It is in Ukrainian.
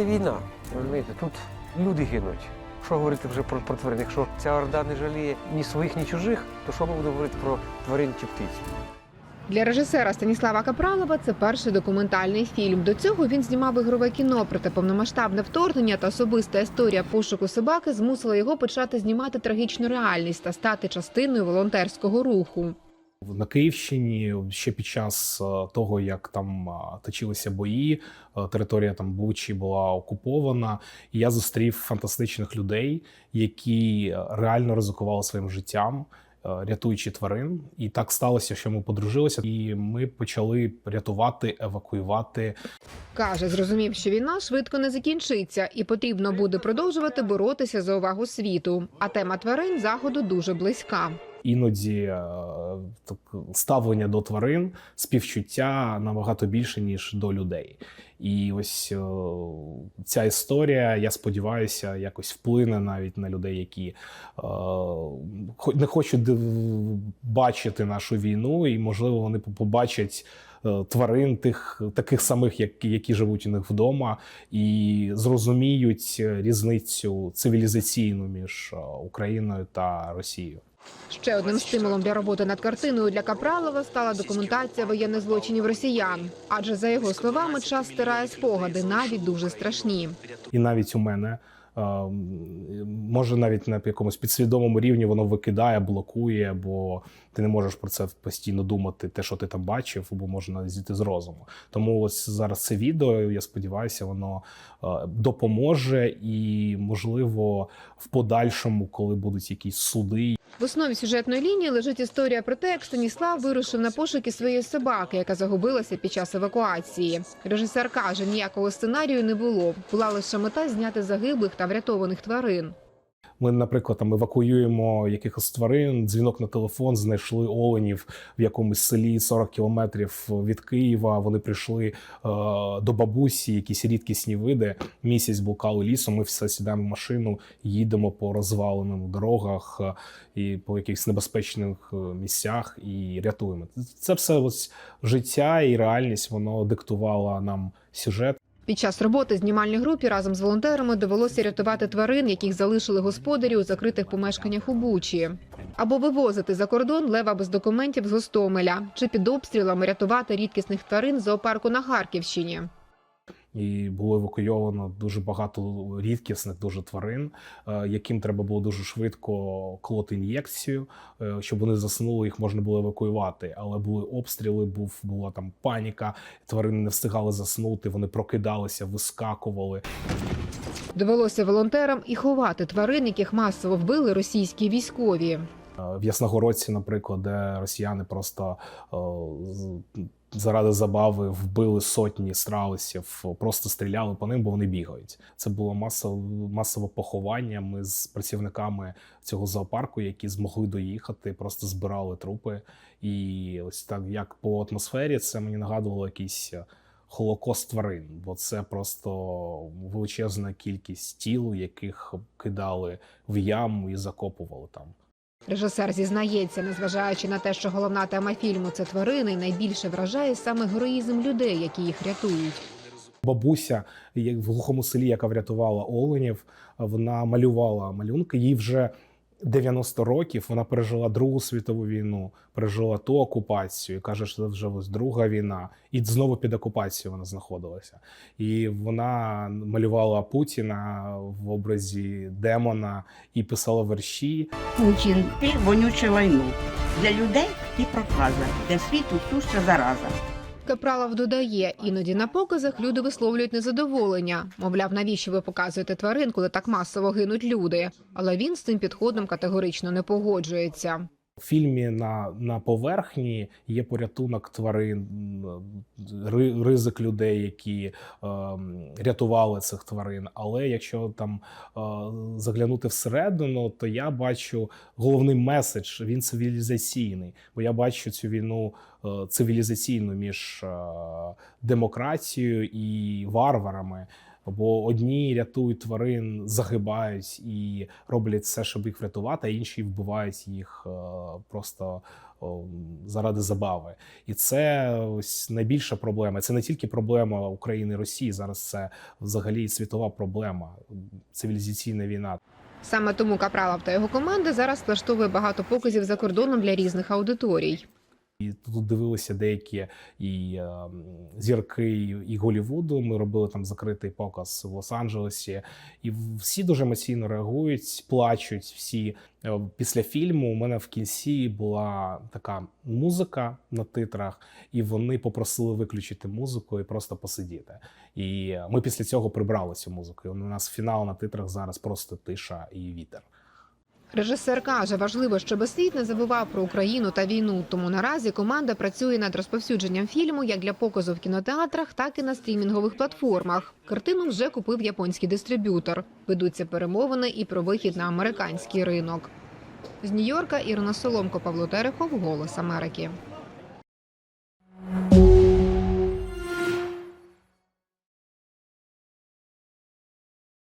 це війна. Розумієте, тут люди гинуть. Що говорити вже про, про тварин? Якщо ця орда не жаліє ні своїх, ні чужих, то що ми будемо говорити про тварин чи птиць? Для режисера Станіслава Капралова це перший документальний фільм. До цього він знімав ігрове кіно, проте повномасштабне вторгнення та особиста історія пошуку собаки змусила його почати знімати трагічну реальність та стати частиною волонтерського руху. На Київщині ще під час е, того, як там е, точилися бої, е, територія там Бучі була окупована. І я зустрів фантастичних людей, які реально ризикували своїм життям, рятуючи тварин. І так сталося, що ми подружилися, і ми почали рятувати, евакуювати Каже, зрозумів, що війна швидко не закінчиться, і потрібно буде продовжувати боротися за увагу світу. А тема тварин заходу дуже близька. Іноді е, так, ставлення до тварин, співчуття набагато більше, ніж до людей. І ось е, ця історія, я сподіваюся, якось вплине навіть на людей, які е, не хочуть бачити нашу війну, і можливо вони побачать. Тварин тих таких самих, як які живуть у них вдома, і зрозуміють різницю цивілізаційну між Україною та Росією. Ще одним стимулом для роботи над картиною для Капралова стала документація воєнних злочинів росіян. Адже за його словами, час стирає спогади, навіть дуже страшні. і навіть у мене. Може, навіть на якомусь підсвідомому рівні воно викидає, блокує, бо ти не можеш про це постійно думати, те, що ти там бачив, бо можна зійти з розуму. Тому ось зараз це відео, я сподіваюся, воно допоможе і, можливо, в подальшому, коли будуть якісь суди В основі сюжетної лінії лежить історія про те, як Станіслав вирушив на пошуки своєї собаки, яка загубилася під час евакуації. Режисер каже, ніякого сценарію не було. Була лише мета зняти загиблих та врятованих тварин. Ми, наприклад, там евакуюємо якихось тварин, дзвінок на телефон, знайшли оленів в якомусь селі 40 кілометрів від Києва. Вони прийшли е, до бабусі, якісь рідкісні види. Місяць блукали лісом. Ми все сідаємо в машину, їдемо по розваленим дорогах е, і по якихось небезпечних е, місцях і рятуємо. Це все ось життя і реальність. Воно диктувало нам сюжет. Під час роботи знімальній групі разом з волонтерами довелося рятувати тварин, яких залишили господарі у закритих помешканнях у Бучі. Або вивозити за кордон лева без документів з Гостомеля, чи під обстрілами рятувати рідкісних тварин зоопарку на Харківщині. І було евакуйовано дуже багато рідкісних дуже тварин, е, яким треба було дуже швидко колоти ін'єкцію, е, щоб вони заснули, їх можна було евакуювати. Але були обстріли, був була там паніка. Тварини не встигали заснути. Вони прокидалися, вискакували. Довелося волонтерам і ховати тварин, яких масово вбили російські військові. Е, В Ясногородці, наприклад, де росіяни просто заради забави вбили сотні страусів, просто стріляли по ним, бо вони бігають. Це було масове, масове поховання. Ми з працівниками цього зоопарку, які змогли доїхати, просто збирали трупи. І ось так як по атмосфері, це мені нагадувало якийсь. Холокост тварин, бо це просто величезна кількість тіл, яких кидали в яму і закопували там. Режисер зізнається, незважаючи на те, що головна тема фільму це тварини, найбільше вражає саме героїзм людей, які їх рятують. Бабуся як в глухому селі, яка врятувала оленів, вона малювала малюнки. Їй вже 90 років. Вона пережила Другу світову війну, пережила ту окупацію. І каже, що це вже ось друга війна, і знову під окупацією вона знаходилася. І вона малювала Путіна в образі демона і писала верші. Путін, ти вонюче лайно. Для людей ти проказа, для світу суща зараза. Капралов додає, іноді на показах люди висловлюють незадоволення. Мовляв, навіщо ви показуєте тварин, коли так масово гинуть люди? Але він з цим підходом категорично не погоджується. Фільмі на, на поверхні є порятунок тварин, ризик людей, які ем, рятували цих тварин. Але якщо там е, заглянути всередину, то я бачу головний меседж він цивілізаційний. Бо я бачу цю війну е, цивілізаційну між е, демократією і варварами. Бо одні рятують тварин, загибають і роблять все, щоб їх врятувати, а інші вбивають їх е, просто заради забави. І це ось найбільша проблема. Це не тільки проблема України і Росії. Зараз це взагалі світова проблема, цивілізаційна війна. Саме тому Капралов та його команда зараз влаштовує багато показів за кордоном для різних аудиторій. І тут дивилися деякі і е, зірки і, Голівуду. Ми робили там закритий показ в Лос-Анджелесі, і всі дуже емоційно реагують, плачуть. Всі Е, після фільму у мене в кінці була така музика на титрах, і вони попросили виключити музику і просто посидіти. І ми після цього прибрали цю музику. І у нас фінал на титрах зараз просто тиша і вітер. Режисер каже, важливо, щоб світ не забував про Україну та війну. Тому наразі команда працює над розповсюдженням фільму як для показу в кінотеатрах, так і на стрімінгових платформах. Картину вже купив японський дистриб'ютор. Ведуться перемовини і про вихід на американський ринок. З Нью-Йорка Ірина Соломко, Павло Терехов, Голос Америки.